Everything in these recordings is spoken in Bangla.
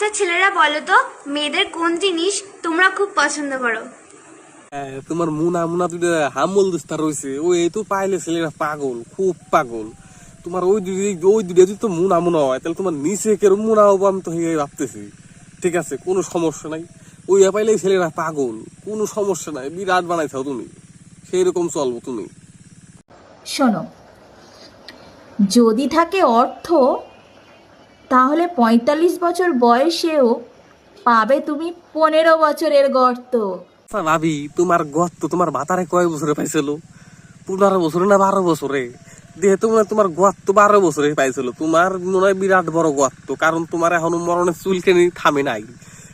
আচ্ছা ছেলেরা বলো তো মেয়েদের কোন জিনিস তোমরা খুব পছন্দ করো? হ্যাঁ, তোমার মুনা মুনা দুইটা হামল দুস্তা রয়েছে। ওই এই তো পাইলে ছেলেরা পাগল খুব পাগল। তোমার ওই দুই ওই দুইটা যদি তো মুনা মুনা হয় তাহলে তোমার নিচে কেরম মুনা হব আমি তো ভাবতেছি। ঠিক আছে কোনো সমস্যা নাই। ওই পাইলে ছেলেরা পাগল কোনো সমস্যা নাই। বিরাট বানাইছাও তুমি। সেই রকম চলবো তুমি। শোনো যদি থাকে অর্থ তাহলে পঁয়তাল্লিশ বছর বয়সেও পাবে তুমি পনেরো বছরের গর্ত। আচ্ছা ভাবি, তোমার গত তোমার মাথারে কয় বছরে পাইছিল? পনেরো বছরে না বারো বছরে? যেহেতু তোমার গত বারো বছরে পাইছিল, তোমার মনে হয় বিরাট বড় গত কারণ তোমার এখনও মরণের চুলকেনি থামে নাই।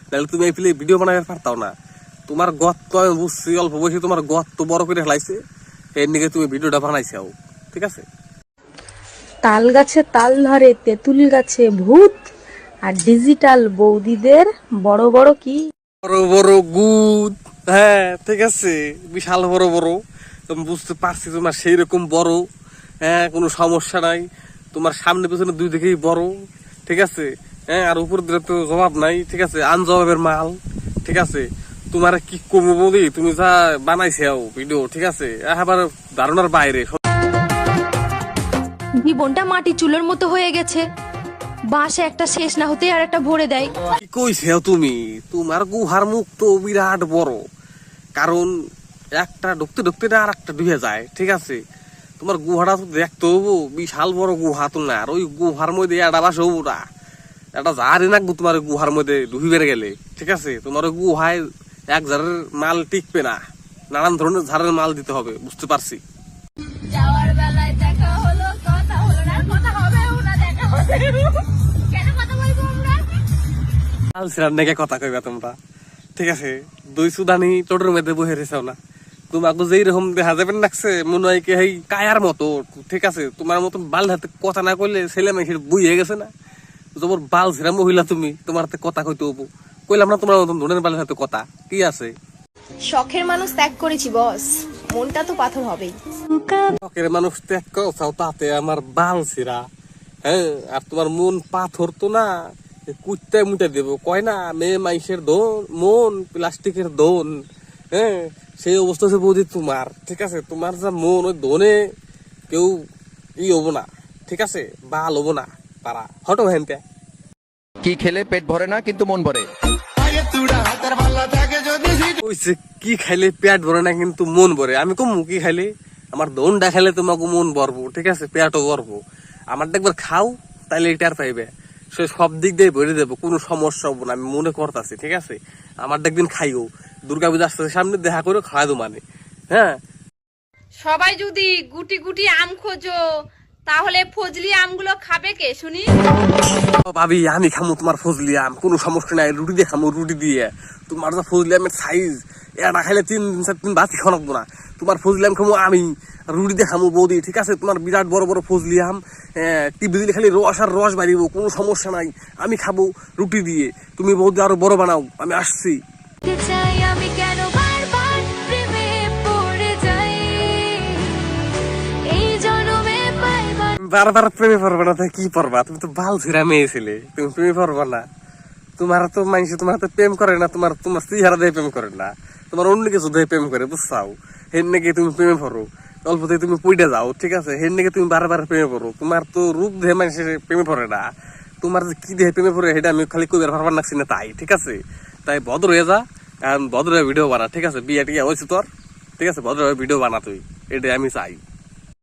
তাহলে তুমি এই ভিডিও বানাতে পারতাও না। তোমার গত আমি বুঝছি, অল্প বয়সে তোমার গত বড় করে হেলাইছে এর নিকে তুমি ভিডিওটা বানাইছাও, ঠিক আছে? তাল গাছে তাল ধরে, তেঁতুল গাছে ভূত। আর ডিজিটাল বৌদিদের বড় বড় কি? বড় বড় গুদ। হ্যাঁ ঠিক আছে। বিশাল বড় বড়। বুঝতে পারছি তোমার সেই রকম বড়। হ্যাঁ কোনো সমস্যা নাই। তোমার সামনে পেছনে দুই দিকেই বড়। ঠিক আছে? হ্যাঁ আর উপর দিকে তো জবাব নাই। ঠিক আছে? আন জবাবের মাল। ঠিক আছে? তোমার কি কমবো তুমি যা বানাইছাও ভিডিও, ঠিক আছে? আবার ধারণার বাইরে। জীবনটা মাটি চুলোর মতো হয়ে গেছে। বাসে একটা শেষ না হতেই আর একটা ভরে দেয়। কি কইছেও তুমি? তোমার গুহার মুখ তো বিরাট বড়। কারণ একটা ঢুকতে ঢুকতে না আর একটা ডুবে যায়, ঠিক আছে? তোমার গুহাটা তো দেখতে হব বিশাল বড় গুহা তো না। আর ওই গুহার মধ্যে একটা বাস হব না। একটা জাহারে নাকবো তোমার গুহার মধ্যে ডুবি বেড়ে গেলে, ঠিক আছে? তোমার গুহায় এক ঝাড়ের মাল টিকবে না। নানান ধরনের ঝাড়ের মাল দিতে হবে, বুঝতে পারছি? আলসিরার নেগে কথা কইবা তোমরা। ঠিক আছে দুই সুদানি টোটোর মধ্যে বহে রেছাও না। তোমাকে যেই রকম দেখা যাবেন লাগছে মনে হয় কি এই কায়ার মতো। ঠিক আছে তোমার মতো বাল হাতে কথা না কইলে ছেলে মেয়ের বুই গেছে না। তোমার বাল ছিরা মহিলা তুমি তোমার হাতে কথা কইতে হব। কইলাম না তোমার মতন বালের হাতে কথা। কি আছে? শখের মানুষ ত্যাগ করেছি বস। মনটা তো পাথর হবেই। শখের মানুষ ত্যাগ করছাও তাতে আমার বাল ছিরা হ্যাঁ আর তোমার মন পাথর তো না। কুত্তায় মুটে দেবো। কয় না মেয়ে মাইসের দোন মন প্লাস্টিকের দোন। হ্যাঁ সেই অবস্থা হচ্ছে বৌদি তোমার। ঠিক আছে তোমার যা মন ওই দোনে কেউ ই হব না। ঠিক আছে বাল হব না পারা হটো হেনতে কি খেলে পেট ভরে না কিন্তু মন ভরে? কইছে কি খাইলে পেট ভরে না কিন্তু মন ভরে? আমি কম কি খাইলে? আমার দনটা খাইলে তোমাকে মন ভরবো। ঠিক আছে পেটও ভরবো। আমার একবার খাও তাইলে এটা আর পাইবে। সে সব দিক দিয়ে ভরে দেবো কোনো সমস্যা হব না আমি মনে করতেছি ঠিক আছে? আমার একদিন খাইও দুর্গা পূজা আসতেছে সামনে দেখা করে খাওয়া দো মানে হ্যাঁ? সবাই যদি গুটি গুটি আম খোঁজো তাহলে ফজলি আমগুলো খাবে কে শুনি? ও ভাবি আমি খামো তোমার ফজলি আম কোনো সমস্যা নাই রুটি দিয়ে খামো রুটি দিয়ে। তোমার যা ফজলি আমের সাইজ এটা খাইলে তিন দিন চার দিন বাতি খাওয়া না। তোমার ফজলি আম খামো আমি আর রুটি দিয়ে খামো বৌদি ঠিক আছে? তোমার বিরাট বড় বড় ফজলি আম টিভি দিলে খালি রস আর রস বাড়িব কোনো সমস্যা নাই। আমি খাব রুটি দিয়ে। তুমি বৌদি আরও বড় বানাও আমি আসছি। বারবার প্রেমে পড়বে না তাই কি পড়বা? তুমি তো বাল ছিড়া মেয়ে ছিলে তুমি প্রেমে পড়বা না। তোমার তো মানুষ তোমার হাতে প্রেম করে না তোমার তোমার চেহারা দিয়ে প্রেম করে না। তোমার অন্য কিছু দিয়ে প্রেম করে বুঝছাও? হেন নাকি তুমি প্রেমে পড়ো। অল্পতে তুমি পুইটা যাও, ঠিক আছে? হের নাকি তুমি বারবার প্রেমে পড়ো তোমার তো রূপ দেহে মানুষের প্রেমে পড়ে না। তোমার যে কি দেহে প্রেমে পড়ে সেটা আমি খালি কইবার পারবার লাগছি না তাই, ঠিক আছে? তাই ভদ্র হয়ে যা ভদ্র ভিডিও বানা, ঠিক আছে? বিয়ে টিয়া হয়েছে তোর ঠিক আছে? ভদ্র ভিডিও বানা তুই। এটাই আমি চাই।